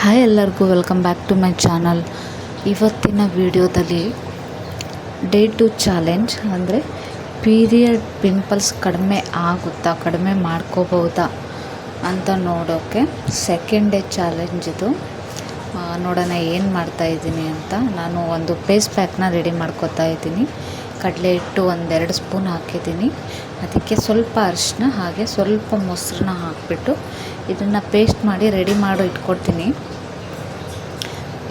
Hi ಎಲ್ಲರಿಗೂ welcome back to my channel ಇವತ್ತಿನ ವಿಡಿಯೋದಲ್ಲಿ ಡೇ ಟು ಚಾಲೆಂಜ್ ಅಂದರೆ ಪೀರಿಯಡ್ ಪಿಂಪಲ್ಸ್ ಕಡಿಮೆ ಆಗುತ್ತಾ, ಕಡಿಮೆ ಮಾಡ್ಕೋಬಹುದಾ ಅಂತ ನೋಡೋಕ್ಕೆ ಸೆಕೆಂಡ್ ಡೇ ಚಾಲೆಂಜ್ ಇದು. ನೋಡೋಣ ಏನು ಮಾಡ್ತಾ ಇದ್ದೀನಿ ಅಂತ. ನಾನು ಒಂದು ಫೇಸ್ ಪ್ಯಾಕ್ನ ರೆಡಿ ಮಾಡ್ಕೋತಾ ಇದ್ದೀನಿ. ಕಡಲೆ ಹಿಟ್ಟು ಒಂದೆರಡು ಸ್ಪೂನ್ ಹಾಕಿದ್ದೀನಿ. ಅದಕ್ಕೆ ಸ್ವಲ್ಪ ಅರಿಶಿನ ಹಾಗೆ ಸ್ವಲ್ಪ ಮೊಸರನ್ನ ಹಾಕಿಬಿಟ್ಟು ಇದನ್ನು ಪೇಸ್ಟ್ ಮಾಡಿ ರೆಡಿ ಮಾಡಿ ಇಟ್ಕೊಡ್ತೀನಿ.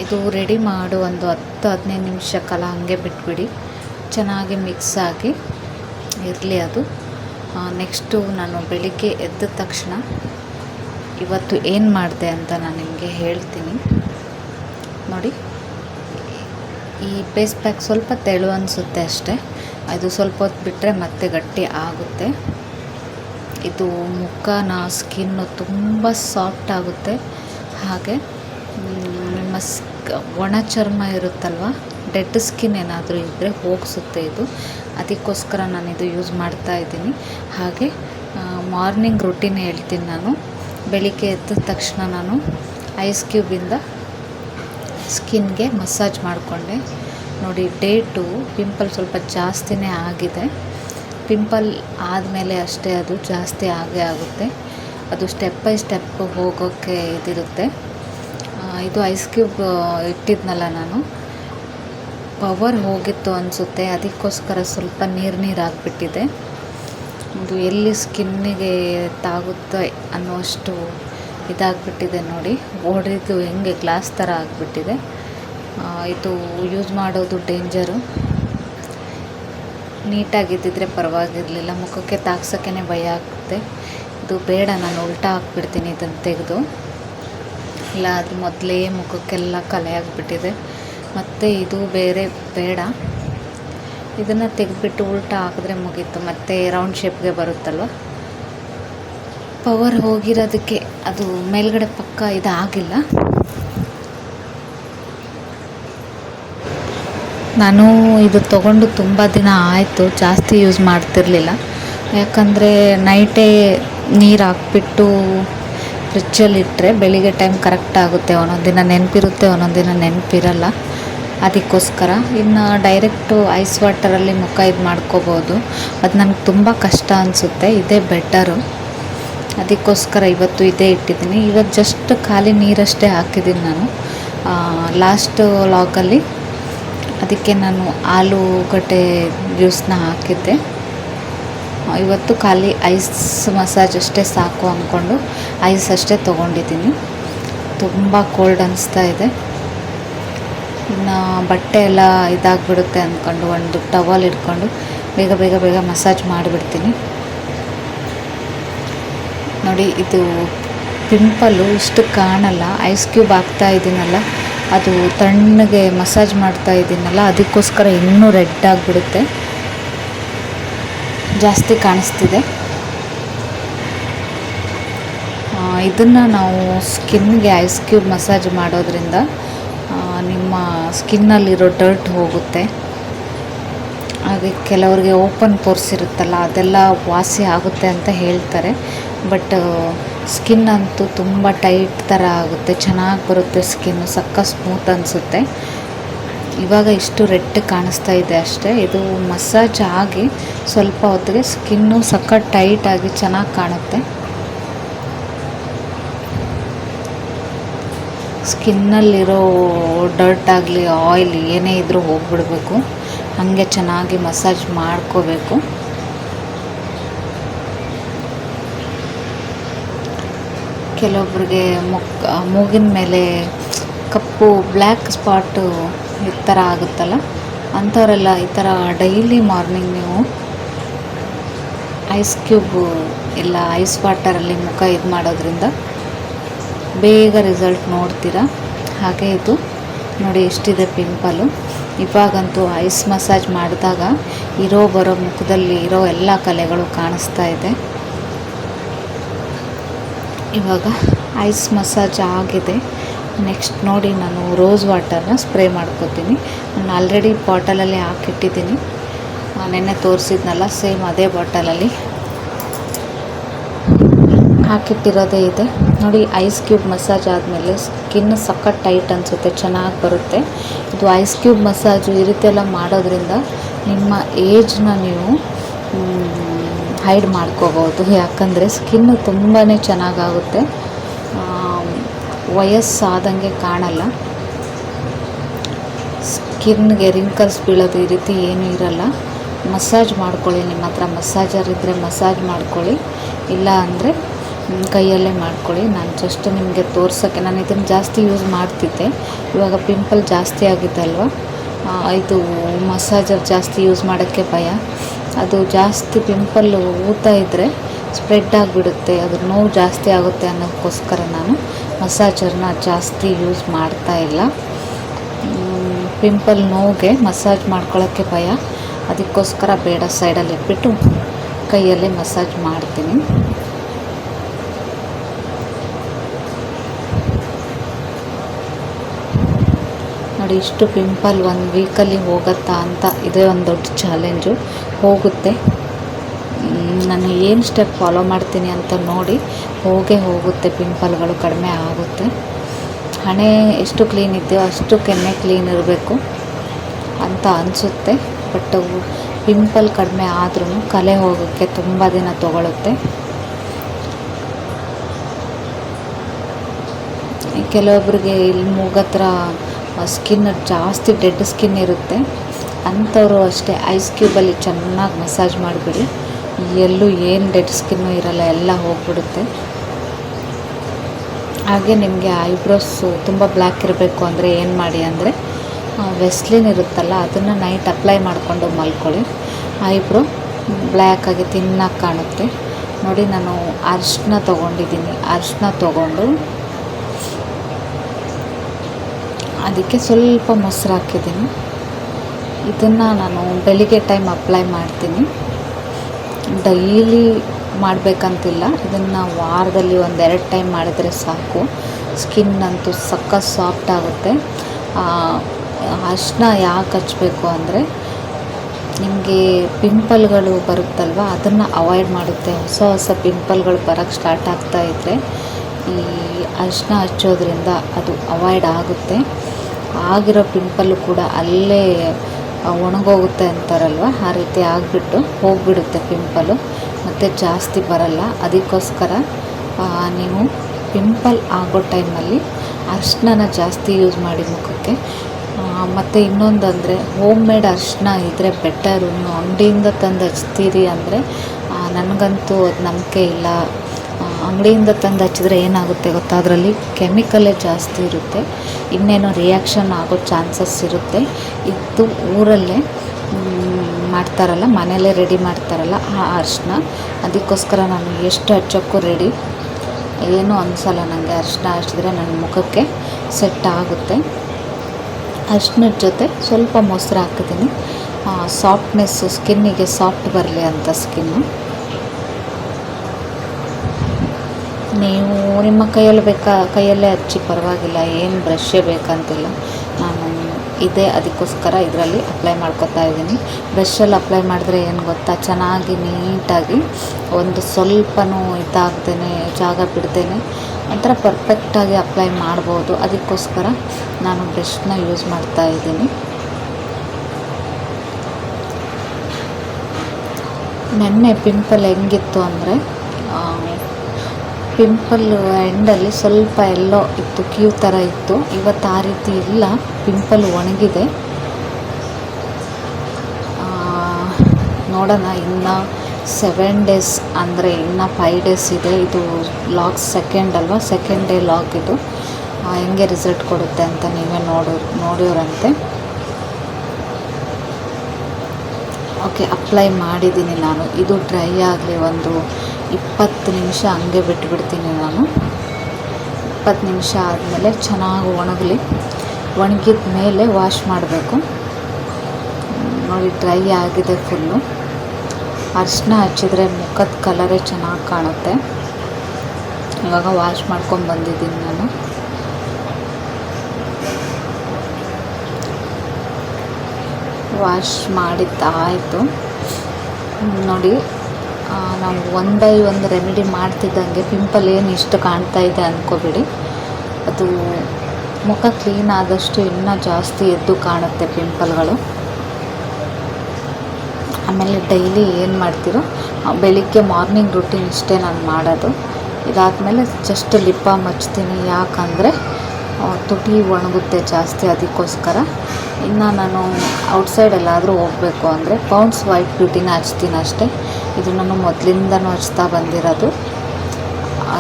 ಇದು ರೆಡಿ ಮಾಡು ಒಂದು ಹತ್ತು, ಹದಿನೈದು ನಿಮಿಷ ಕಾಲ ಹಾಗೆ ಬಿಟ್ಬಿಡಿ. ಚೆನ್ನಾಗಿ ಮಿಕ್ಸ್ ಆಗಿ ಇರಲಿ ಅದು. ನೆಕ್ಸ್ಟು ನಾನು ಬೆಳಿಗ್ಗೆ ಎದ್ದ ತಕ್ಷಣ ಇವತ್ತು ಏನು ಮಾಡಿದೆ ಅಂತ ನಾನು ನಿಮಗೆ ಹೇಳ್ತೀನಿ ನೋಡಿ ಈ ಪೇಸ್ ಪ್ಯಾಕ್ ಸ್ವಲ್ಪ ತೆಳು ಅನಿಸುತ್ತೆ ಅಷ್ಟೇ. ಅದು ಸ್ವಲ್ಪ ಹೊತ್ತು ಬಿಟ್ಟರೆ ಮತ್ತೆ ಗಟ್ಟಿ ಆಗುತ್ತೆ. ಇದು ಮುಖನ ಸ್ಕಿನ್ನು ತುಂಬ ಸಾಫ್ಟ್ ಆಗುತ್ತೆ. ಹಾಗೆ ನಿಮ್ಮ ಸ್ಕ್ ಒಣ ಚರ್ಮ ಇರುತ್ತಲ್ವ? ಡೆಡ್ ಸ್ಕಿನ್ ಏನಾದರೂ ಇದ್ದರೆ ಹೋಗಿಸುತ್ತೆ ಇದು. ಅದಕ್ಕೋಸ್ಕರ ನಾನು ಇದು ಯೂಸ್ ಮಾಡ್ತಾ ಇದ್ದೀನಿ. ಹಾಗೆ ಮಾರ್ನಿಂಗ್ ರುಟೀನ್ ಹೇಳ್ತೀನಿ ನಾನು. ಬೆಳಿಗ್ಗೆ ಎದ್ದ ತಕ್ಷಣ ನಾನು ಐಸ್ ಕ್ಯೂಬಿಂದ ಸ್ಕಿನ್ಗೆ ಮಸಾಜ್ ಮಾಡಿಕೊಂಡೆ. ನೋಡಿ, ಡೇ ಟು ಪಿಂಪಲ್ ಸ್ವಲ್ಪ ಜಾಸ್ತಿನೇ ಆಗಿದೆ. ಪಿಂಪಲ್ ಆದಮೇಲೆ ಅಷ್ಟೇ, ಅದು ಜಾಸ್ತಿ ಆಗೇ ಆಗುತ್ತೆ. ಅದು ಸ್ಟೆಪ್ ಬೈ ಸ್ಟೆಪ್ ಹೋಗೋಕ್ಕೆ ಇದಿರುತ್ತೆ. ಇದು ಐಸ್ ಕ್ಯೂಬ್ ಇಟ್ಟಿದ್ನಲ್ಲ ನಾನು. ಪವರ್ ಹೋಗಿತ್ತು ಅನಿಸುತ್ತೆ. ಅದಕ್ಕೋಸ್ಕರ ಸ್ವಲ್ಪ ನೀರು ನೀರು ಆಗಿಬಿಟ್ಟಿದೆ. ಇದು ಎಲ್ಲಿ ಸ್ಕಿನ್ನಿಗೆ ತಾಗುತ್ತೆ ಅನ್ನುವಷ್ಟು ಇದಾಗ್ಬಿಟ್ಟಿದೆ ನೋಡಿ. ಓಡಿದ್ದು ಹೆಂಗೆ ಗ್ಲಾಸ್ ಥರ ಆಗಿಬಿಟ್ಟಿದೆ. ಇದು ಯೂಸ್ ಮಾಡೋದು ಡೇಂಜರು ನೀಟಾಗಿದ್ದಿದ್ರೆ ಪರವಾಗಿರಲಿಲ್ಲ. ಮುಖಕ್ಕೆ ತಾಕ್ಸೋಕ್ಕೇ ಭಯ ಆಗುತ್ತೆ ಇದು ಬೇಡ, ನಾನು ಉಲ್ಟಾ ಹಾಕ್ಬಿಡ್ತೀನಿ ಇದನ್ನು ತೆಗೆದು. ಇಲ್ಲ, ಅದು ಮೊದಲೇ ಮುಖಕ್ಕೆಲ್ಲ ಕಲೆ ಆಗಿಬಿಟ್ಟಿದೆ. ಮತ್ತು ಇದು ಬೇರೆ, ಬೇಡ. ಇದನ್ನು ತೆಗೆದ್ಬಿಟ್ಟು ಉಲ್ಟಾ ಹಾಕಿದ್ರೆ ಮುಗೀತು. ಮತ್ತು ರೌಂಡ್ ಶೇಪ್ಗೆ ಬರುತ್ತಲ್ವ? ಪವರ್ ಹೋಗಿರೋದಕ್ಕೆ ಅದು ಮೇಲ್ಗಡೆ ಪಕ್ಕ ಇದಾಗಿಲ್ಲ. ನಾನು ಇದು ತಗೊಂಡು ತುಂಬ ದಿನ ಆಯಿತು, ಜಾಸ್ತಿ ಯೂಸ್ ಮಾಡ್ತಿರಲಿಲ್ಲ. ಯಾಕಂದರೆ ನೈಟೇ ನೀರು ಹಾಕ್ಬಿಟ್ಟು ಫ್ರಿಜ್ಜಲ್ಲಿ ಇಟ್ಟರೆ ಬೆಳಿಗ್ಗೆ ಟೈಮ್ ಕರೆಕ್ಟ್ ಆಗುತ್ತೆ ಒಂದೊಂದು ದಿನ ನೆನಪಿರುತ್ತೆ ಒಂದೊಂದು ದಿನ ನೆನಪಿರಲ್ಲ. ಅದಕ್ಕೋಸ್ಕರ ಇನ್ನು ಡೈರೆಕ್ಟು ಐಸ್ ವಾಟರಲ್ಲಿ ಮುಖ ಇದು ಮಾಡ್ಕೋಬೋದು. ಅದು ನನಗೆ ತುಂಬ ಕಷ್ಟ ಅನಿಸುತ್ತೆ, ಇದೇ ಬೆಟರು ಅದಕ್ಕೋಸ್ಕರ ಇವತ್ತು ಇದೇ ಇಟ್ಟಿದ್ದೀನಿ. ಇವತ್ತು ಜಸ್ಟ್ ಖಾಲಿ ನೀರಷ್ಟೇ ಹಾಕಿದ್ದೀನಿ ನಾನು. ಲಾಸ್ಟ್ ಲಾಕಲ್ಲಿ ಅದಕ್ಕೆ ನಾನು ಆಲೂಗಡ್ಡೆ ಜ್ಯೂಸನ್ನ ಹಾಕಿದ್ದೆ. ಇವತ್ತು ಖಾಲಿ ಐಸ್ ಮಸಾಜ್ ಅಷ್ಟೇ ಸಾಕು ಅಂದ್ಕೊಂಡು ಐಸ್ ಅಷ್ಟೇ ತೊಗೊಂಡಿದ್ದೀನಿ. ತುಂಬ ಕೋಲ್ಡ್ ಅನಿಸ್ತಾ ಇದೆ. ಇನ್ನು ಬಟ್ಟೆ ಎಲ್ಲ ಇದಾಗ್ಬಿಡುತ್ತೆ ಅಂದ್ಕೊಂಡು ಒಂದು ಟವಲ್ ಇಟ್ಕೊಂಡು ಬೇಗ ಬೇಗ ಬೇಗ ಮಸಾಜ್ ಮಾಡಿಬಿಡ್ತೀನಿ. ನೋಡಿ, ಇದು ಪಿಂಪಲ್ಲು ಇಷ್ಟು ಕಾಣಲ್ಲ. ಐಸ್ ಕ್ಯೂಬ್ ಹಾಕ್ತಾ ಇದ್ದೀನಲ್ಲ ಅದು ತಣ್ಣಗೆ ಮಸಾಜ್ ಮಾಡ್ತಾ ಇದ್ದೀನಲ್ಲ ಅದಕ್ಕೋಸ್ಕರ ಇನ್ನೂ ರೆಡ್ ಆಗಿಬಿಡುತ್ತೆ. ಜಾಸ್ತಿ ಕಾಣಿಸ್ತಿದೆ. ಇದನ್ನು ನಾವು ಸ್ಕಿನ್ಗೆ ಐಸ್ ಕ್ಯೂಬ್ ಮಸಾಜ್ ಮಾಡೋದ್ರಿಂದ ನಿಮ್ಮ ಸ್ಕಿನ್ನಲ್ಲಿರೋ ಡರ್ಟ್ ಹೋಗುತ್ತೆ. ಹಾಗೆ ಕೆಲವರಿಗೆ ಓಪನ್ ಪೋರ್ಸ್ ಇರುತ್ತಲ್ಲ, ಅದೆಲ್ಲ ವಾಸಿ ಆಗುತ್ತೆ ಅಂತ ಹೇಳ್ತಾರೆ. ಬಟ್ ಸ್ಕಿನ್ ಅಂತೂ ತುಂಬ ಟೈಟ್ ಥರ ಆಗುತ್ತೆ, ಚೆನ್ನಾಗಿ ಬರುತ್ತೆ ಸ್ಕಿನ್ನು, ಸಕ್ಕ ಸ್ಮೂತ್ ಅನಿಸುತ್ತೆ. ಇವಾಗ ಇಷ್ಟು ರೆಡ್ ಕಾಣಿಸ್ತಾ ಇದೆ ಅಷ್ಟೇ. ಇದು ಮಸಾಜ್ ಆಗಿ ಸ್ವಲ್ಪ ಹೊತ್ತಿಗೆ ಸ್ಕಿನ್ನು ಸಕ್ಕ ಟೈಟ್ ಆಗಿ ಚೆನ್ನಾಗಿ ಕಾಣುತ್ತೆ. ಸ್ಕಿನ್ನಲ್ಲಿರೋ ಡರ್ಟ್ ಆಗಲಿ, ಆಯಿಲ್ ಏನೇ ಇದ್ರೂ ಹೋಗ್ಬಿಡಬೇಕು. ಹಾಗೆ ಚೆನ್ನಾಗಿ ಮಸಾಜ್ ಮಾಡ್ಕೋಬೇಕು. ಕೆಲವೊಬ್ರಿಗೆ ಮುಕ್ ಮೂಗಿನ ಮೇಲೆ ಕಪ್ಪು, ಬ್ಲ್ಯಾಕ್ ಸ್ಪಾಟು ಈ ಥರ ಆಗುತ್ತಲ್ಲ? ಅಂಥವರೆಲ್ಲ ಈ ಥರ ಡೈಲಿ ಮಾರ್ನಿಂಗ್ ನೀವು ಐಸ್ ಕ್ಯೂಬು ಇಲ್ಲ ಐಸ್ ವಾಟರಲ್ಲಿ ಮುಖ ಇದು ಮಾಡೋದ್ರಿಂದ ಬೇಗ ರಿಸಲ್ಟ್ ನೋಡ್ತೀರಾ? ಹಾಗೆ ಇದು. ನೋಡಿ ಎಷ್ಟಿದೆ ಪಿಂಪಲು. ಇವಾಗಂತೂ ಐಸ್ ಮಸಾಜ್ ಮಾಡಿದಾಗ ಇರೋ, ಬರೋ ಮುಖದಲ್ಲಿ ಇರೋ ಎಲ್ಲ ಕಲೆಗಳು ಕಾಣಿಸ್ತಾ ಇದೆ. ಇವಾಗ ಐಸ್ ಮಸಾಜ್ ಆಗಿದೆ. ನೆಕ್ಸ್ಟ್ ನೋಡಿ ನಾನು ರೋಸ್ ವಾಟರ್ನ ಸ್ಪ್ರೇ ಮಾಡ್ಕೋತೀನಿ. ನಾನು ಆಲ್ರೆಡಿ ಬಾಟಲಲ್ಲಿ ಹಾಕಿಟ್ಟಿದ್ದೀನಿ. ನೆನ್ನೆ ತೋರಿಸಿದ್ನಲ್ಲ ಸೇಮ್ ಅದೇ ಬಾಟಲಲ್ಲಿ ಹಾಕಿಟ್ಟಿರೋದೇ ಇದೆ. ನೋಡಿ ಐಸ್ ಕ್ಯೂಬ್ ಮಸಾಜ್ ಆದಮೇಲೆ ಸ್ಕಿನ್ ಸಖತ್ ಟೈಟ್ ಅನಿಸುತ್ತೆ, ಚೆನ್ನಾಗಿ ಬರುತ್ತೆ. ಇದು ಐಸ್ ಕ್ಯೂಬ್ ಮಸಾಜು ಈ ರೀತಿ ಮಾಡೋದ್ರಿಂದ ನಿಮ್ಮ ಏಜ್ನ ನೀವು ಹೈಡ್ ಮಾಡ್ಕೋಬೋದು. ಯಾಕಂದರೆ ಸ್ಕಿನ್ನು ತುಂಬಾ ಚೆನ್ನಾಗಾಗುತ್ತೆ. ವಯಸ್ಸಾದಂಗೆ ಕಾಣಲ್ಲ. ಸ್ಕಿನ್ಗೆ ರಿಂಕಲ್ಸ್ ಬೀಳೋದು ಈ ರೀತಿ ಏನೂ ಇರಲ್ಲ. ಮಸಾಜ್ ಮಾಡ್ಕೊಳ್ಳಿ, ನಿಮ್ಮ ಹತ್ರ ಮಸಾಜರ್ ಇದ್ದರೆ ಮಸಾಜ್ ಮಾಡ್ಕೊಳ್ಳಿ. ಇಲ್ಲ ಅಂದರೆ ಕೈಯಲ್ಲೇ ಮಾಡ್ಕೊಳ್ಳಿ. ನಾನು ಜಸ್ಟ್ ನಿಮಗೆ ತೋರ್ಸೋಕ್ಕೆ, ನಾನು ಇದನ್ನು ಜಾಸ್ತಿ ಯೂಸ್ ಮಾಡ್ತಿದ್ದೆ. ಇವಾಗ ಪಿಂಪಲ್ ಜಾಸ್ತಿ ಆಗಿದೆ ಅಲ್ವಾ ಇದು ಮಸಾಜರ್ ಜಾಸ್ತಿ ಯೂಸ್ ಮಾಡೋಕ್ಕೆ ಭಯ. ಅದು ಜಾಸ್ತಿ ಪಿಂಪಲ್ ಊತ ಇದ್ದರೆ ಸ್ಪ್ರೆಡ್ ಆಗಿಬಿಡುತ್ತೆ. ಅದು ನೋವು ಜಾಸ್ತಿ ಆಗುತ್ತೆ ಅನ್ನೋಕ್ಕೋಸ್ಕರ ನಾನು ಮಸಾಜರ್ನ ಜಾಸ್ತಿ ಯೂಸ್ ಮಾಡ್ತಾ ಇಲ್ಲ. ಪಿಂಪಲ್ ನೋವಿಗೆ ಮಸಾಜ್ ಮಾಡ್ಕೊಳ್ಳೋಕ್ಕೆ ಭಯ. ಅದಕ್ಕೋಸ್ಕರ ಬೇಡ ಸೈಡಲ್ಲಿ ಇಟ್ಬಿಟ್ಟು ಕೈಯಲ್ಲೇ ಮಸಾಜ್ ಮಾಡ್ತೀನಿ. ನೋಡಿ ಇಷ್ಟು ಪಿಂಪಲ್ ಒಂದು ವೀಕಲ್ಲಿ ಹೋಗುತ್ತಾ ಅಂತ ಇದೇ ಒಂದು ದೊಡ್ಡ ಚಾಲೆಂಜು ಹೋಗುತ್ತೆ. ನಾನು ಏನು ಸ್ಟೆಪ್ ಫಾಲೋ ಮಾಡ್ತೀನಿ ಅಂತ ನೋಡಿ ಹೋಗೇ ಹೋಗುತ್ತೆ ಪಿಂಪಲ್ಗಳು ಕಡಿಮೆ ಆಗುತ್ತೆ. ಹಣೆ ಎಷ್ಟು ಕ್ಲೀನ್ ಇದೆಯೋ ಅಷ್ಟು ಕೆನ್ನೆ ಕ್ಲೀನ್ ಇರಬೇಕು ಅಂತ ಅನಿಸುತ್ತೆ. ಬಟ್ ಪಿಂಪಲ್ ಕಡಿಮೆ ಆದ್ರೂ ಕಲೆ ಹೋಗೋಕ್ಕೆ ತುಂಬ ದಿನ ತಗೊಳುತ್ತೆ. ಕೆಲವೊಬ್ಬರಿಗೆ ಇಲ್ಲಿ ಮೂಗತ್ರ ಸ್ಕಿನ್ ಜಾಸ್ತಿ ಡೆಡ್ ಸ್ಕಿನ್ ಇರುತ್ತೆ. ಅಂಥವರು ಅಷ್ಟೇ ಐಸ್ ಕ್ಯೂಬಲ್ಲಿ ಚೆನ್ನಾಗಿ ಮಸಾಜ್ ಮಾಡಿಬಿಡಿ. ಎಲ್ಲೂ ಏನು ಡೆಡ್ ಸ್ಕಿನ್ನು ಇರಲ್ಲ, ಎಲ್ಲ ಹೋಗ್ಬಿಡುತ್ತೆ. ಹಾಗೆ ನಿಮಗೆ ಐಬ್ರೋಸು ತುಂಬ ಬ್ಲ್ಯಾಕ್ ಇರಬೇಕು ಅಂದರೆ ಏನು ಮಾಡಿ ಅಂದರೆ ವೆಸ್ಲಿನ್ ಇರುತ್ತಲ್ಲ, ಅದನ್ನು ನೈಟ್ ಅಪ್ಲೈ ಮಾಡಿಕೊಂಡು ಮಲ್ಕೊಳ್ಳಿ. ಐಬ್ರೋ ಬ್ಲ್ಯಾಕಾಗಿ ತಿನ್ನಾಗಿ ಕಾಣುತ್ತೆ. ನೋಡಿ, ನಾನು ಅರಿಶಿನ ತೊಗೊಂಡಿದ್ದೀನಿ. ಅರಿಶಿನ ತೊಗೊಂಡು ಅದಕ್ಕೆ ಸ್ವಲ್ಪ ಮೊಸರು ಹಾಕಿದ್ದೀನಿ. ಇದನ್ನು ನಾನು ಬೆಳಿಗ್ಗೆ ಟೈಮ್ ಅಪ್ಲೈ ಮಾಡ್ತೀನಿ. ಡೈಲಿ ಮಾಡಬೇಕಂತಿಲ್ಲ. ಇದನ್ನು ವಾರದಲ್ಲಿ ಒಂದೆರಡು ಟೈಮ್ ಮಾಡಿದರೆ ಸಾಕು. ಸ್ಕಿನ್ ಅಂತೂ ಸಕ್ಕ ಸಾಫ್ಟ್ ಆಗುತ್ತೆ. ಅರ್ಶಿನ ಯಾಕೆ ಹಚ್ಚಬೇಕು ಅಂದರೆ ನಿಮಗೆ ಪಿಂಪಲ್ಗಳು ಬರುತ್ತಲ್ವ, ಅದನ್ನು ಅವಾಯ್ಡ್ ಮಾಡುತ್ತೆ. ಹೊಸ ಹೊಸ ಪಿಂಪಲ್ಗಳು ಬರೋಕ್ಕೆ ಸ್ಟಾರ್ಟ್ ಆಗ್ತಾ ಇದ್ದರೆ ಈ ಅರಿಶಿನ ಹಚ್ಚೋದ್ರಿಂದ ಅದು ಅವಾಯ್ಡ್ ಆಗುತ್ತೆ. ಆಗಿರೋ ಪಿಂಪಲ್ಲು ಕೂಡ ಅಲ್ಲೇ ಒಣಗೋಗುತ್ತೆ ಅಂತಾರಲ್ವ? ಆ ರೀತಿ ಆಗಿಬಿಟ್ಟು ಹೋಗಿಬಿಡುತ್ತೆ ಪಿಂಪಲು ಮತ್ತು ಜಾಸ್ತಿ ಬರಲ್ಲ. ಅದಕ್ಕೋಸ್ಕರ ನೀವು ಪಿಂಪಲ್ ಆಗೋ ಟೈಮಲ್ಲಿ ಅರಿಶಿನ ಜಾಸ್ತಿ ಯೂಸ್ ಮಾಡಿ ಮುಖಕ್ಕೆ. ಮತ್ತು ಇನ್ನೊಂದಂದರೆ ಹೋಮ್ ಮೇಡ್ ಅರಿಶಿನ ಇದ್ದರೆ ಬೆಟರು ನೀವು ಅಂಗಡಿಯಿಂದ ತಂದು ಹಚ್ತೀರಿ ಅಂದರೆ ನನಗಂತೂ ಅದು ನಂಬಿಕೆ ಇಲ್ಲ. ಅಂಗಡಿಯಿಂದ ತಂದು ಹಚ್ಚಿದ್ರೆ ಏನಾಗುತ್ತೆ ಗೊತ್ತಾ? ಅದರಲ್ಲಿ ಕೆಮಿಕಲೇ ಜಾಸ್ತಿ ಇರುತ್ತೆ. ಇನ್ನೇನೋ ರಿಯಾಕ್ಷನ್ ಆಗೋ ಚಾನ್ಸಸ್ ಇರುತ್ತೆ. ಇದು ಊರಲ್ಲೇ ಮಾಡ್ತಾರಲ್ಲ, ಮನೆಯಲ್ಲೇ ರೆಡಿ ಮಾಡ್ತಾರಲ್ಲ ಆ ಅರಿಶಿನ. ಅದಕ್ಕೋಸ್ಕರ ನಾನು ಎಷ್ಟು ಹಚ್ಚೋಕ್ಕೂ ರೆಡಿ ಏನೂ ಅನಿಸಲ್ಲ ನನಗೆ ಅರಿಶಿನ ಹಚ್ಚಿದ್ರೆ ನನ್ನ ಮುಖಕ್ಕೆ ಸೆಟ್ ಆಗುತ್ತೆ. ಅರಿಶಿನದ ಜೊತೆ ಸ್ವಲ್ಪ ಮೊಸರು ಹಾಕಿದ್ದೀನಿ. ಸಾಫ್ಟ್ನೆಸ್ಸು ಸ್ಕಿನ್ನಿಗೆ ಸಾಫ್ಟ್ ಬರಲಿ ಅಂತ ಸ್ಕಿನ್ನು ನೀವು ನಿಮ್ಮ ಕೈಯಲ್ಲಿ ಬೇಕಾ, ಕೈಯಲ್ಲೇ ಹಚ್ಚಿ ಪರವಾಗಿಲ್ಲ, ಏನು ಬ್ರಷ್ಷೇ ಬೇಕಂತಿಲ್ಲ. ನಾನು ಇದೇ ಅದಕ್ಕೋಸ್ಕರ ಇದರಲ್ಲಿ ಅಪ್ಲೈ ಮಾಡ್ಕೊತಾ ಇದ್ದೀನಿ. ಬ್ರಷಲ್ಲಿ ಅಪ್ಲೈ ಮಾಡಿದ್ರೆ ಏನು ಗೊತ್ತಾ, ಚೆನ್ನಾಗಿ ನೀಟಾಗಿ ಒಂದು ಸ್ವಲ್ಪನೂ ಇದಾಗ್ತೇನೆ ಜಾಗ ಬಿಡ್ತೇನೆ ಒಂಥರ ಪರ್ಫೆಕ್ಟಾಗಿ ಅಪ್ಲೈ ಮಾಡ್ಬೋದು. ಅದಕ್ಕೋಸ್ಕರ ನಾನು ಬ್ರಷ್ನ ಯೂಸ್ ಮಾಡ್ತಾ ಇದ್ದೀನಿ. ನೆನ್ನೆ ಪಿಂಪಲ್ ಹೆಂಗಿತ್ತು ಅಂದರೆ ಪಿಂಪಲ್ ಎಂಡಲ್ಲಿ ಸ್ವಲ್ಪ ಎಲ್ಲೋ ಇತ್ತು ಕ್ಯೂ ಥರ ಇತ್ತು. ಇವತ್ತು ಆ ರೀತಿ ಇಲ್ಲ. ಪಿಂಪಲ್ ಒಣಗಿದೆ. ನೋಡೋಣ, ಇನ್ನು ಸೆವೆನ್ ಡೇಸ್ ಅಂದರೆ ಇನ್ನು ಫೈವ್ ಡೇಸ್ ಇದೆ. ಇದು ಲಾಕ್ ಸೆಕೆಂಡ್ ಅಲ್ವಾ? ಸೆಕೆಂಡ್ ಡೇ ಲಾಗ್ ಇದು. ಹೆಂಗೆ ರಿಸಲ್ಟ್ ಕೊಡುತ್ತೆ ಅಂತ ನೀವೇ ನೋಡೋ ನೋಡೋರಂತೆ ಓಕೆ ಅಪ್ಲೈ ಮಾಡಿದ್ದೀನಿ ನಾನು. ಇದು ಡ್ರೈ ಆಗಲಿ ಒಂದು ಇಪ್ಪತ್ತು ನಿಮಿಷ ಹಂಗೆ ಬಿಟ್ಬಿಡ್ತೀನಿ ನಾನು. ಇಪ್ಪತ್ತು ನಿಮಿಷ ಆದಮೇಲೆ ಚೆನ್ನಾಗಿ ಒಣಗಲಿ. ಒಣಗಿದ ಮೇಲೆ ವಾಶ್ ಮಾಡಬೇಕು. ನೋಡಿ, ಡ್ರೈ ಆಗಿದೆ ಫುಲ್ಲು. ಅರಿಶಿನ ಹಚ್ಚಿದ್ರೆ ಮುಖದ ಕಲರೇ ಚೆನ್ನಾಗಿ ಕಾಣುತ್ತೆ. ಇವಾಗ ವಾಶ್ ಮಾಡ್ಕೊಂಡು ಬಂದಿದ್ದೀನಿ ನಾನು. ವಾಶ್ ಮಾಡಿದ್ದಾಯಿತು. ನೋಡಿ ನಾವು ಒನ್ ಬೈ ಒಂದು ರೆಮಿಡಿ ಮಾಡ್ತಿದ್ದಂಗೆ ಪಿಂಪಲ್ ಏನು ಇಷ್ಟು ಕಾಣ್ತಾ ಇದೆ ಅಂದ್ಕೋಬೇಡಿ ಅದು ಮುಖ ಕ್ಲೀನ್ ಆದಷ್ಟು ಇನ್ನೂ ಜಾಸ್ತಿ ಎದ್ದು ಕಾಣುತ್ತೆ ಪಿಂಪಲ್ಗಳು ಆಮೇಲೆ ಡೈಲಿ ಏನು ಮಾಡ್ತೀರೋ ಬೆಳಿಗ್ಗೆ ಮಾರ್ನಿಂಗ್ ರುಟೀನ್ ಇಷ್ಟೇ ನಾನು ಮಾಡೋದು. ಇದಾದಮೇಲೆ ಜಸ್ಟ್ ಲಿಪ್ಪ ಮಚ್ತೀನಿ ಯಾಕಂದರೆ ತುಟಿ ಒಣಗುತ್ತೆ ಜಾಸ್ತಿ ಅದಕ್ಕೋಸ್ಕರ. ಇನ್ನು ನಾನು ಔಟ್ಸೈಡ್ ಎಲ್ಲಾದರೂ ಹೋಗಬೇಕು ಅಂದರೆ ಪೌಂಡ್ಸ್ ವೈಟ್ ಬ್ಯೂಟಿನ ಹಚ್ತೀನಿ ಅಷ್ಟೇ. ಇದು ನಾನು ಮೊದಲಿಂದನೂ ಹಚ್ತಾ ಬಂದಿರೋದು.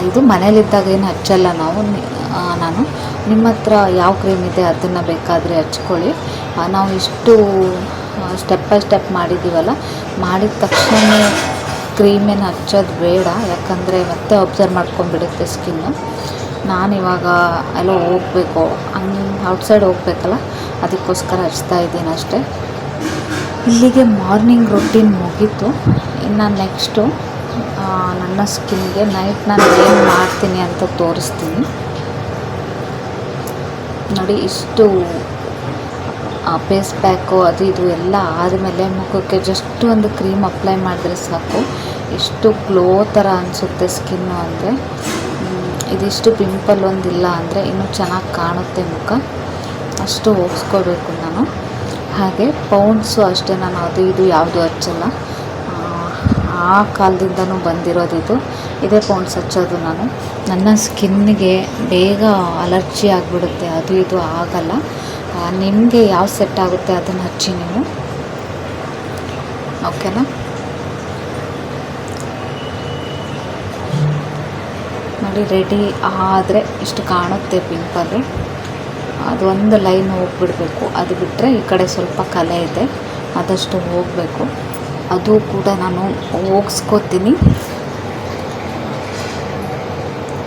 ಇದು ಮನೇಲಿದ್ದಾಗ ಏನು ಹಚ್ಚಲ್ಲ ನಾವು. ನಾನು ನಿಮ್ಮ ಹತ್ರ ಯಾವ ಕ್ರೀಮ್ ಇದೆ ಅದನ್ನು ಬೇಕಾದರೆ ಹಚ್ಕೊಳ್ಳಿ. ನಾವು ಇಷ್ಟು ಸ್ಟೆಪ್ ಬೈ ಸ್ಟೆಪ್ ಮಾಡಿದ್ದೀವಲ್ಲ ಮಾಡಿದ ತಕ್ಷಣ ಕ್ರೀಮೇನು ಹಚ್ಚೋದು ಬೇಡ. ಯಾಕಂದರೆ ಮತ್ತೆ ಅಬ್ಸರ್ವ್ ಮಾಡ್ಕೊಂಡ್ಬಿಡುತ್ತೆ ಸ್ಕಿನ್ನು ನಾನಿವಾಗ ಎಲ್ಲೋ ಹೋಗಬೇಕು, ಹಂಗೆ ಔಟ್ಸೈಡ್ ಹೋಗ್ಬೇಕಲ್ಲ, ಅದಕ್ಕೋಸ್ಕರ ಹಚ್ತಾ ಇದ್ದೀನಿ ಅಷ್ಟೇ. ಇಲ್ಲಿಗೆ ಮಾರ್ನಿಂಗ್ ರೊಟೀನ್ ಮುಗೀತು. ಇನ್ನು ನೆಕ್ಸ್ಟು ನನ್ನ ಸ್ಕಿನ್ಗೆ ನೈಟ್ ನಾನು ಏನು ಮಾಡ್ತೀನಿ ಅಂತ ತೋರಿಸ್ತೀನಿ. ನೋಡಿ, ಇಷ್ಟು ಫೇಸ್ ಪ್ಯಾಕು ಅದು ಇದು ಎಲ್ಲ ಆದಮೇಲೆ ಮುಖಕ್ಕೆ ಜಸ್ಟ್ ಒಂದು ಕ್ರೀಮ್ ಅಪ್ಲೈ ಮಾಡಿದ್ರೆ ಸಾಕು. ಎಷ್ಟು ಗ್ಲೋ ಥರ ಅನಿಸುತ್ತೆ ಸ್ಕಿನ್ನು ಅಂದರೆ. ಇದಿಷ್ಟು ಪಿಂಪಲ್ ಒಂದಿಲ್ಲ ಅಂದರೆ ಇನ್ನೂ ಚೆನ್ನಾಗಿ ಕಾಣುತ್ತೆ ಮುಖ. ಅಷ್ಟು ಹೋಗಿಸ್ಕೋಬೇಕು ನಾನು. ಹಾಗೆ ಪೌಂಡ್ಸು ಅಷ್ಟೇ ನಾನು ಅದು ಇದು ಯಾವುದು ಹಚ್ಚಲ್ಲ. ಆ, ಕಾಲದಿಂದನೂ ಬಂದಿರೋದಿದು ಇದೇ. ಪೌಂಡ್ಸ್ ಹಚ್ಚೋದು ನಾನು. ನನ್ನ ಸ್ಕಿನ್ಗೆ ಬೇಗ ಅಲರ್ಜಿ ಆಗಿಬಿಡುತ್ತೆ. ಅದು ಇದು ಆಗಲ್ಲ. ನಿಮಗೆ ಯಾವ ಸೆಟ್ ಆಗುತ್ತೆ ಅದನ್ನು ಹಚ್ಚಿ ನೀವು. ಓಕೆನಾ ನೋಡಿ ರೆಡಿ ಆದರೆ ಇಷ್ಟು ಕಾಣುತ್ತೆ ಪಿಂಪಲ್ಲು ಅದು ಒಂದು ಲೈನ್ ಹೋಗ್ಬಿಡಬೇಕು. ಅದು ಬಿಟ್ಟರೆ ಈ ಕಡೆ ಸ್ವಲ್ಪ ಕಲೆ ಇದೆ. ಆದಷ್ಟು ಹೋಗಬೇಕು. ಅದು ಕೂಡ ನಾನು ಹೋಗಿಸ್ಕೋತೀನಿ.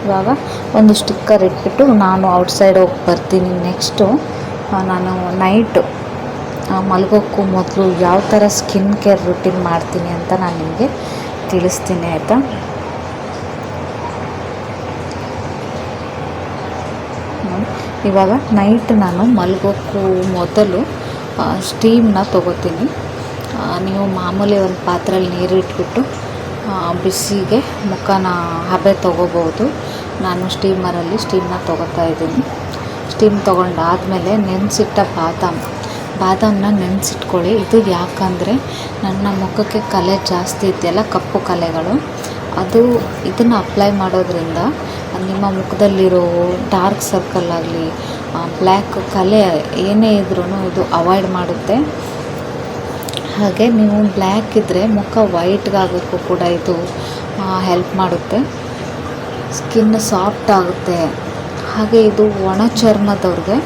ಇವಾಗ ಒಂದು ಸ್ಟಿಕ್ಕರ್ ಇಟ್ಬಿಟ್ಟು ನಾನು ಔಟ್ಸೈಡ್ ಹೋಗಿ ಬರ್ತೀನಿ ನೆಕ್ಸ್ಟು ನಾನು ನೈಟು ಮಲಗೋಕ್ಕೂ ಮೊದಲು ಯಾವ ಥರ ಸ್ಕಿನ್ ಕೇರ್ ರುಟೀನ್ ಮಾಡ್ತೀನಿ ಅಂತ ನಾನು ನಿಮಗೆ ತಿಳಿಸ್ತೀನಿ, ಆಯಿತಾ? ಇವಾಗ ನೈಟ್ ನಾನು ಮಲಗೋಕ್ಕೂ ಮೊದಲು ಸ್ಟೀಮ್ನ ತೊಗೋತೀನಿ. ನೀವು ಮಾಮೂಲಿ ಒಂದು ಪಾತ್ರೆಯಲ್ಲಿ ನೀರು ಇಟ್ಬಿಟ್ಟು ಬಿಸಿಗೆ ಮುಖನ ಹಬೆ ತೊಗೋಬೋದು. ನಾನು ಸ್ಟೀಮರಲ್ಲಿ ಸ್ಟೀಮ್ನ ತೊಗೋತಾ ಇದ್ದೀನಿ. ಸ್ಟೀಮ್ ತೊಗೊಂಡಾದಮೇಲೆ ನೆನೆಸಿಟ್ಟ ಬಾದಾಮ್. ಬಾದಾಮನ್ನ ನೆನೆಸಿಟ್ಕೊಳ್ಳಿ. ಇದು ಯಾಕಂದರೆ ನನ್ನ ಮುಖಕ್ಕೆ ಕಲೆ ಜಾಸ್ತಿ ಇದೆಯಲ್ಲ, ಕಪ್ಪು ಕಲೆಗಳು. ಅದು ಇದನ್ನು ಅಪ್ಲೈ ಮಾಡೋದ್ರಿಂದ ನಿಮ್ಮ ಮುಖದಲ್ಲಿರೋ ಡಾರ್ಕ್ ಸರ್ಕಲ್ ಆಗಲಿ ಬ್ಲ್ಯಾಕ್ ಕಲೆ ಏನೇ ಇದ್ರೂ ಇದು ಅವಾಯ್ಡ್ ಮಾಡುತ್ತೆ. ಹಾಗೆ ನೀವು ಬ್ಲ್ಯಾಕ್ ಇದ್ದರೆ ಮುಖ ವೈಟ್ಗಾಗೋಕ್ಕೂ ಕೂಡ ಇದು ಹೆಲ್ಪ್ ಮಾಡುತ್ತೆ. ಸ್ಕಿನ್ ಸಾಫ್ಟ್ ಆಗುತ್ತೆ. ಹಾಗೆ ಇದು ಒಣ ಚರ್ಮದವ್ರಿಗೆ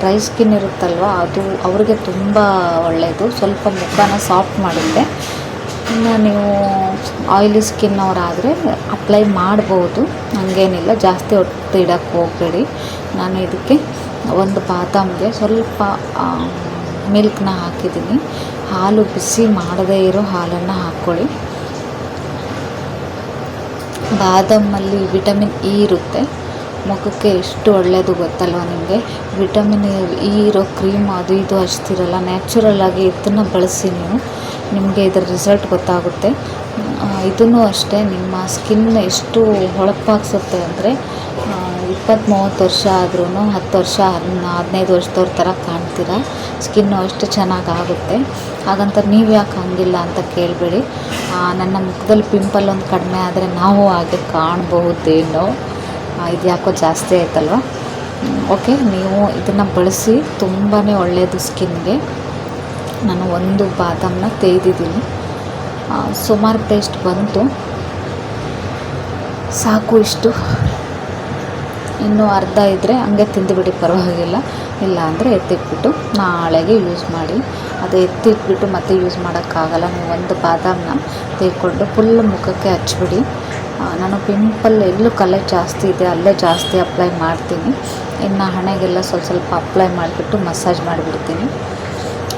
ಡ್ರೈ ಸ್ಕಿನ್ ಇರುತ್ತಲ್ವ, ಅದು ಅವ್ರಿಗೆ ತುಂಬ ಒಳ್ಳೆಯದು ಸ್ವಲ್ಪ ಮುಖನ ಸಾಫ್ಟ್ ಮಾಡುತ್ತೆ. ಇನ್ನು ನೀವು ಆಯಿಲಿ ಸ್ಕಿನ್ ಅವರಾದರೆ ಅಪ್ಲೈ ಮಾಡ್ಬೋದು. ಹಂಗೇನಿಲ್ಲ, ಜಾಸ್ತಿ ಹೊತ್ತು ಇಡೋಕ್ಕೆ ಹೋಗಬೇಡಿ. ನಾನು ಇದಕ್ಕೆ ಒಂದು ಬಾದಾಮಿಗೆ ಸ್ವಲ್ಪ ಮಿಲ್ಕ್ನ ಹಾಕಿದ್ದೀನಿ. ಹಾಲು ಬಿಸಿ ಮಾಡದೇ ಇರೋ ಹಾಲನ್ನು ಹಾಕ್ಕೊಳ್ಳಿ. ಬಾದಾಮಲ್ಲಿ ವಿಟಮಿನ್ ಇ ಇರುತ್ತೆ. ಮುಖಕ್ಕೆ ಎಷ್ಟು ಒಳ್ಳೆಯದು ಗೊತ್ತಲ್ವ ನಿಮಗೆ? ವಿಟಮಿನ್ ಇ ಇರೋ ಕ್ರೀಮ್ ಅದು ಇದು ಹಚ್ತಿರಲ್ಲ, ನ್ಯಾಚುರಲ್ ಆಗಿ ಇದನ್ನು ಬಳಸಿ ನೀವು. ನಿಮಗೆ ಇದರ ರಿಸಲ್ಟ್ ಗೊತ್ತಾಗುತ್ತೆ. ಇದನ್ನು ಅಷ್ಟೇ, ನಿಮ್ಮ ಸ್ಕಿನ್ ಎಷ್ಟು ಹೊಳಪಾಗಿಸುತ್ತೆ ಅಂದರೆ ಇಪ್ಪತ್ತು ಮೂವತ್ತು ವರ್ಷ ಆದ್ರೂ ಹತ್ತು ವರ್ಷ ಹದಿನ ಹದಿನೈದು ವರ್ಷದವ್ರ ಥರ ಕಾಣ್ತೀರ? ಸ್ಕಿನ್ನು ಅಷ್ಟು ಚೆನ್ನಾಗಿ ಆಗುತ್ತೆ ಹಾಗಂತ ನೀವು ಯಾಕೆ ಹಂಗಿಲ್ಲ ಅಂತ ಕೇಳಬೇಡಿ. ನನ್ನ ಮುಖದಲ್ಲಿ ಪಿಂಪಲ್ ಒಂದು ಕಡಿಮೆ ಆದರೆ ನಾವು ಹಾಗೆ ಕಾಣಬಹುದೇನೋ. ಇದು ಯಾಕೋ ಜಾಸ್ತಿ ಆಯ್ತಲ್ವ? ಓಕೆ, ನೀವು ಇದನ್ನು ಬಳಸಿ ತುಂಬಾ ಒಳ್ಳೆಯದು ಸ್ಕಿನ್ಗೆ. ನಾನು ಒಂದು ಬಾದಾಮನ್ನ ತೆಗೆದಿದ್ದೀನಿ ಸುಮಾರು ಪೇಸ್ಟ್ ಬಂತು. ಸಾಕು ಇಷ್ಟು. ಇನ್ನೂ ಅರ್ಧ ಇದ್ದರೆ ಹಂಗೆ ತಿಂದುಬಿಡಿ ಪರವಾಗಿಲ್ಲ. ಇಲ್ಲ ಅಂದರೆ ಎತ್ತಿಟ್ಬಿಟ್ಟು ನಾಳೆಗೆ ಯೂಸ್ ಮಾಡಿ. ಅದು ಎತ್ತಿಟ್ಬಿಟ್ಟು ಮತ್ತೆ ಯೂಸ್ ಮಾಡೋಕ್ಕಾಗಲ್ಲ. ನೀವು ಒಂದು ಬಾದಾಮನ್ನ ತೆಗೆದುಕೊಂಡು ಫುಲ್ ಮುಖಕ್ಕೆ ಹಚ್ಬಿಡಿ. ನಾನು ಪಿಂಪಲ್ ಎಲ್ಲೂ ಕಲೆ ಜಾಸ್ತಿ ಇದೆ, ಅಲ್ಲೇ ಜಾಸ್ತಿ ಅಪ್ಲೈ ಮಾಡ್ತೀನಿ. ಇನ್ನು ಹಣೆಗೆಲ್ಲ ಸ್ವಲ್ಪ ಸ್ವಲ್ಪ ಅಪ್ಲೈ ಮಾಡಿಬಿಟ್ಟು ಮಸಾಜ್ ಮಾಡಿಬಿಡ್ತೀನಿ.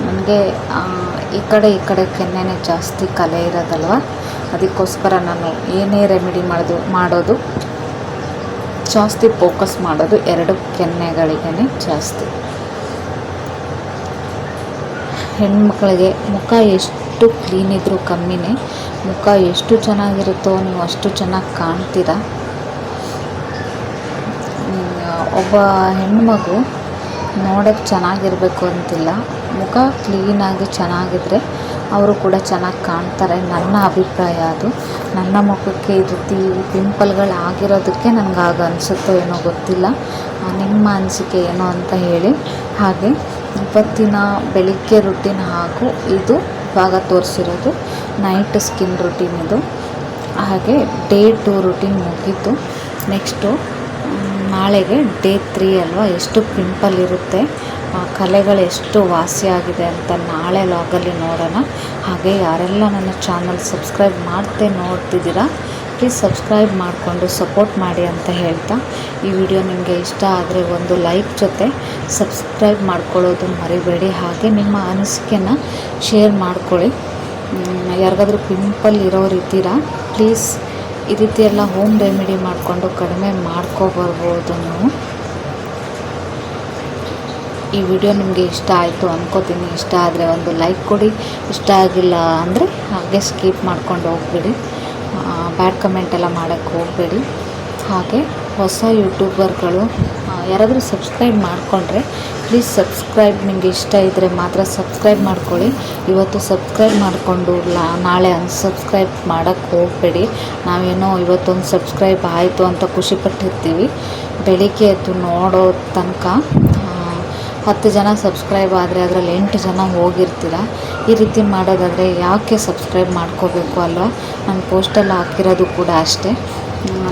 ನನಗೆ ಈ ಕಡೆ ಈ ಕಡೆ ಕೆನ್ನೆನೆ ಜಾಸ್ತಿ ಕಲೆ ಇರೋದಲ್ವ? ಅದಕ್ಕೋಸ್ಕರ ನಾನು ಏನೇ ರೆಮಿಡಿ ಮಾಡೋದು ಮಾಡೋದು ಜಾಸ್ತಿ ಫೋಕಸ್ ಮಾಡೋದು ಎರಡು ಕೆನ್ನೆಗಳಿಗೇ ಜಾಸ್ತಿ. ಹೆಣ್ಮಕ್ಳಿಗೆ ಮುಖ ಎಷ್ಟು ಕ್ಲೀನ್ ಇದ್ದರೂ ಕಮ್ಮಿನೇ, ಮುಖ ಎಷ್ಟು ಚೆನ್ನಾಗಿರುತ್ತೋ ನೀವು ಅಷ್ಟು ಚೆನ್ನಾಗಿ ಕಾಣ್ತೀರ? ಒಬ್ಬ ಹೆಣ್ಮಗು ನೋಡೋಕ್ಕೆ ಚೆನ್ನಾಗಿರಬೇಕು ಅಂತಿಲ್ಲ, ಮುಖ ಕ್ಲೀನಾಗಿ ಚೆನ್ನಾಗಿದ್ರೆ ಅವರು ಕೂಡ ಚೆನ್ನಾಗಿ ಕಾಣ್ತಾರೆ. ನನ್ನ ಅಭಿಪ್ರಾಯ ಅದು. ನನ್ನ ಮುಖಕ್ಕೆ ಈ ರೀತಿ ಪಿಂಪಲ್ಗಳು ಆಗಿರೋದಕ್ಕೆ ನನಗೆ ಆಗ ಅನಿಸುತ್ತೋ ಏನೋ ಗೊತ್ತಿಲ್ಲ. ನಿಮ್ಮ ಅನಿಸಿಕೆ ಏನು ಅಂತ ಹೇಳಿ. ಹಾಗೆ ಇವತ್ತಿನ ಬೆಳಿಗ್ಗೆ ರುಟೀನ್ ಹಾಗೂ ಇದು ಇವಾಗ ತೋರಿಸಿರೋದು ನೈಟ್ ಸ್ಕಿನ್ ರುಟೀನ್ ಇದು. ಹಾಗೆ ಡೇ ಟು ರುಟೀನ್ ಮುಗೀತು. ನೆಕ್ಸ್ಟು ನಾಳೆಗೆ ಡೇ ತ್ರೀ ಅಲ್ವಾ? ಎಷ್ಟು ಪಿಂಪಲ್ ಇರುತ್ತೆ? ಕಲೆಗಳು ಎಷ್ಟು ವಾಸಿಯಾಗಿದೆ ಅಂತ ನಾಳೆ ಲಾಗಲ್ಲಿ ನೋಡೋಣ. ಹಾಗೆ ಯಾರೆಲ್ಲ ನನ್ನ ಚಾನಲ್ ಸಬ್ಸ್ಕ್ರೈಬ್ ಮಾಡ್ತೆ ನೋಡ್ತಿದ್ದೀರಾ ಪ್ಲೀಸ್ ಸಬ್ಸ್ಕ್ರೈಬ್ ಮಾಡಿಕೊಂಡು ಸಪೋರ್ಟ್ ಮಾಡಿ ಅಂತ ಹೇಳ್ತಾ. ಈ ವಿಡಿಯೋ ನಿಮಗೆ ಇಷ್ಟ ಆದರೆ ಒಂದು ಲೈಕ್ ಜೊತೆ ಸಬ್ಸ್ಕ್ರೈಬ್ ಮಾಡ್ಕೊಳ್ಳೋದು ಮರಿಬೇಡಿ. ಹಾಗೆ ನಿಮ್ಮ ಅನಿಸಿಕೆನ ಶೇರ್ ಮಾಡ್ಕೊಳ್ಳಿ. ಯಾರಿಗಾದರೂ ಯಾರಿಗಾದ್ರೂ ಪಿಂಪಲ್ ಇರೋರು ಇದ್ದೀರಾ ಪ್ಲೀಸ್ ಈ ರೀತಿ ಎಲ್ಲ ಹೋಮ್ ರೆಮಿಡಿ ಮಾಡಿಕೊಂಡು ಕಡಿಮೆ ಮಾಡ್ಕೊಬರ್ಬೋದು ನೀವು. ಈ ವಿಡಿಯೋ ನಿಮಗೆ ಇಷ್ಟ ಆಯಿತು ಅಂದ್ಕೋತೀನಿ ಇಷ್ಟ ಆದರೆ ಒಂದು ಲೈಕ್ ಕೊಡಿ. ಇಷ್ಟ ಆಗಿಲ್ಲ ಅಂದರೆ ಹಾಗೆ ಸ್ಕಿಪ್ ಮಾಡ್ಕೊಂಡು ಹೋಗ್ಬೇಡಿ. ಬ್ಯಾಡ್ ಕಮೆಂಟ್ ಎಲ್ಲ ಮಾಡೋಕ್ಕೆ ಹೋಗಬೇಡಿ. ಹಾಗೆ ಹೊಸ ಯೂಟ್ಯೂಬರ್ಗಳು ಯಾರಾದರೂ ಸಬ್ಸ್ಕ್ರೈಬ್ ಮಾಡಿಕೊಂಡ್ರೆ ಪ್ಲೀಸ್ ಸಬ್ಸ್ಕ್ರೈಬ್ ನಿಮಗೆ ಇಷ್ಟ ಇದ್ದರೆ ಮಾತ್ರ ಸಬ್ಸ್ಕ್ರೈಬ್ ಮಾಡ್ಕೊಳ್ಳಿ. ಇವತ್ತು ಸಬ್ಸ್ಕ್ರೈಬ್ ಮಾಡಿಕೊಂಡು ನಾಳೆ ಅನ್ಸಬ್ಸ್ಕ್ರೈಬ್ ಮಾಡೋಕ್ಕೆ ಹೋಗಬೇಡಿ. ನಾವೇನೋ ಇವತ್ತೊಂದು ಸಬ್ಸ್ಕ್ರೈಬ್ ಆಯಿತು ಅಂತ ಖುಷಿಪಟ್ಟಿರ್ತೀವಿ ಬೆಳಿಗ್ಗೆ ಎದ್ದು ನೋಡೋ ತನಕ ಹತ್ತು ಜನ ಸಬ್ಸ್ಕ್ರೈಬ್ ಆದರೆ ಅದರಲ್ಲಿ ಎಂಟು ಜನ ಹೋಗಿರ್ತೀರ. ಈ ರೀತಿ ಮಾಡೋದಾದರೆ ಯಾಕೆ ಸಬ್ಸ್ಕ್ರೈಬ್ ಮಾಡ್ಕೋಬೇಕು ಅಲ್ವಾ? ನಾನು ಪೋಸ್ಟಲ್ಲಿ ಹಾಕಿರೋದು ಕೂಡ ಅಷ್ಟೇ.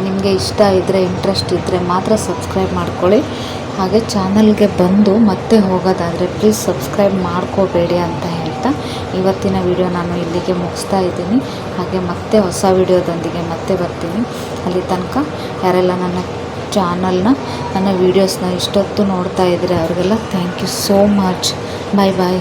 ನಿಮಗೆ ಇಷ್ಟ ಇದ್ದರೆ ಇಂಟ್ರೆಸ್ಟ್ ಇದ್ದರೆ ಮಾತ್ರ ಸಬ್ಸ್ಕ್ರೈಬ್ ಮಾಡ್ಕೊಳ್ಳಿ. ಹಾಗೆ ಚಾನಲ್ಗೆ ಬಂದು ಮತ್ತೆ ಹೋಗೋದಾದರೆ ಪ್ಲೀಸ್ ಸಬ್ಸ್ಕ್ರೈಬ್ ಮಾಡ್ಕೋಬೇಡಿ ಅಂತ ಹೇಳ್ತಾ ಇವತ್ತಿನ ವಿಡಿಯೋ ನಾನು ಇಲ್ಲಿಗೆ ಮುಗಿಸ್ತಾ ಇದ್ದೀನಿ. ಹಾಗೆ ಮತ್ತೆ ಹೊಸ ವಿಡಿಯೋದೊಂದಿಗೆ ಮತ್ತೆ ಬರ್ತೀನಿ. ಅಲ್ಲಿ ತನಕ ಯಾರೆಲ್ಲ ನನ್ನ ಚಾನಲ್ನ ನನ್ನ ವೀಡಿಯೋಸ್ನ ಇಷ್ಟೊತ್ತು ನೋಡ್ತಾ ಇದ್ದೀರಿ ಅವ್ರಿಗೆಲ್ಲ thank you so much bye bye